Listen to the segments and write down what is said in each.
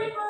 Thank.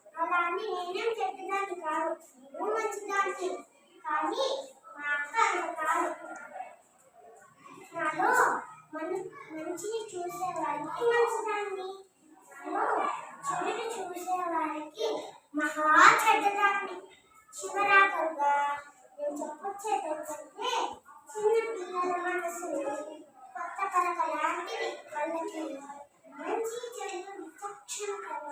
నేను కానీ మా అక్క అలా కాదు నాలో మన మంచిని చూసేవారికి మహా చెడ్డదాన్ని చివరాకరుగా నేను చెప్పొచ్చేది ఏంటంటే చిన్న పిల్లల కొత్త కలక లాంటివి వాళ్ళకి మంచి చెడు విచక్షణ కలగా